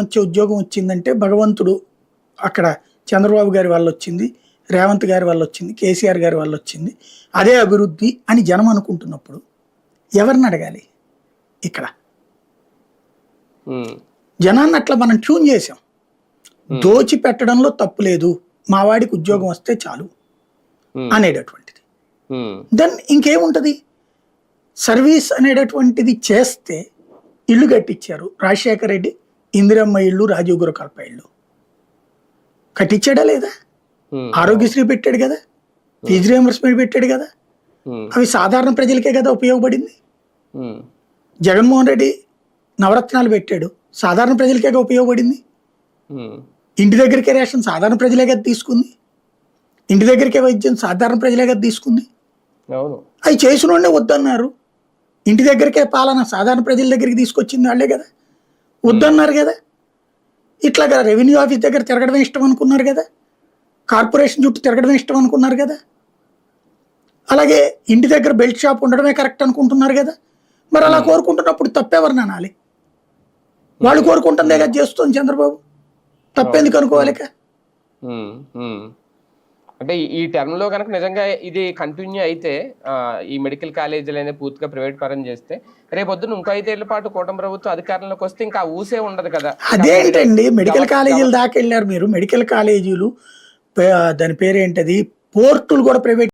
వచ్చే ఉద్యోగం వచ్చిందంటే భగవంతుడు అక్కడ చంద్రబాబు గారి వల్ల వచ్చింది రేవంత్ గారి వల్ల వచ్చింది కేసీఆర్ గారి వల్ల వచ్చింది. అదే అభివృద్ధి అని జనం అనుకుంటున్నప్పుడు ఎవరిని అడగాలి ఇక్కడ? జనాన్ని అట్లా మనం ట్యూన్ చేసాం దోచి పెట్టడంలో తప్పు లేదు. మా వాడికి ఉద్యోగం వస్తే చాలు అనేటటువంటిది. దెన్ ఇంకేముంటది? సర్వీస్ అనేటటువంటిది చేస్తే ఇల్లు కట్టించారు రాజశేఖర రెడ్డి. ఇందిరమ్మ ఇల్లు రాజీవ్ గురకల్ప ఇల్లు కట్టించాడా లేదా? ఆరోగ్యశ్రీ పెట్టాడు కదా? ఫీజు రియంబర్స్మెంట్ పెట్టాడు కదా? అవి సాధారణ ప్రజలకే కదా ఉపయోగపడింది? జగన్మోహన్ రెడ్డి నవరత్నాలు పెట్టాడు. సాధారణ ప్రజలకే ఉపయోగపడింది? ఇంటి దగ్గరికే రేషన్ సాధారణ ప్రజలే కదా తీసుకుంది? ఇంటి దగ్గరికే వైద్యం సాధారణ ప్రజలే కదా తీసుకుంది? అవి చేసినోడే వద్దన్నారు. ఇంటి దగ్గరికే పాలన సాధారణ ప్రజల దగ్గరికి తీసుకొచ్చింది వాళ్ళే కదా? వద్దన్నారు కదా? ఇట్లాగా రెవెన్యూ ఆఫీస్ దగ్గర తిరగడమే ఇష్టం అనుకున్నారు కదా? కార్పొరేషన్ చుట్టూ తిరగడమే ఇష్టం అనుకున్నారు కదా? అలాగే ఇంటి దగ్గర బెల్ట్ షాప్ ఉండడమే కరెక్ట్ అనుకుంటున్నారు కదా? మరి అలా కోరుకుంటున్నప్పుడు తప్పెవరిని అనాలి? వాళ్ళు కోరుకుంటుందే కదా చేస్తుంది చంద్రబాబు. తప్పెందుకు అనుకోవాలి ఇక? ఉమ్, ఉమ్. అంటే ఈ- టర్మ్లో కనుక నిజంగా ఇది కంటిన్యూ అయితే ఈ మెడికల్ కాలేజీలు అనేది పూర్తిగా ప్రైవేట్ పరం చేస్తే రేపొద్దున ఇంకో ఐదేళ్ళ పాటు కూటమి ప్రభుత్వం అధికారంలోకి వస్తే ఇంకా ఊసే ఉండదు కదా. అదేంటండి? మెడికల్ కాలేజీల దాకా వెళ్ళారు మీరు. మెడికల్ కాలేజీలు దాని పేరేంటది? పోర్టులు కూడా ప్రైవేట్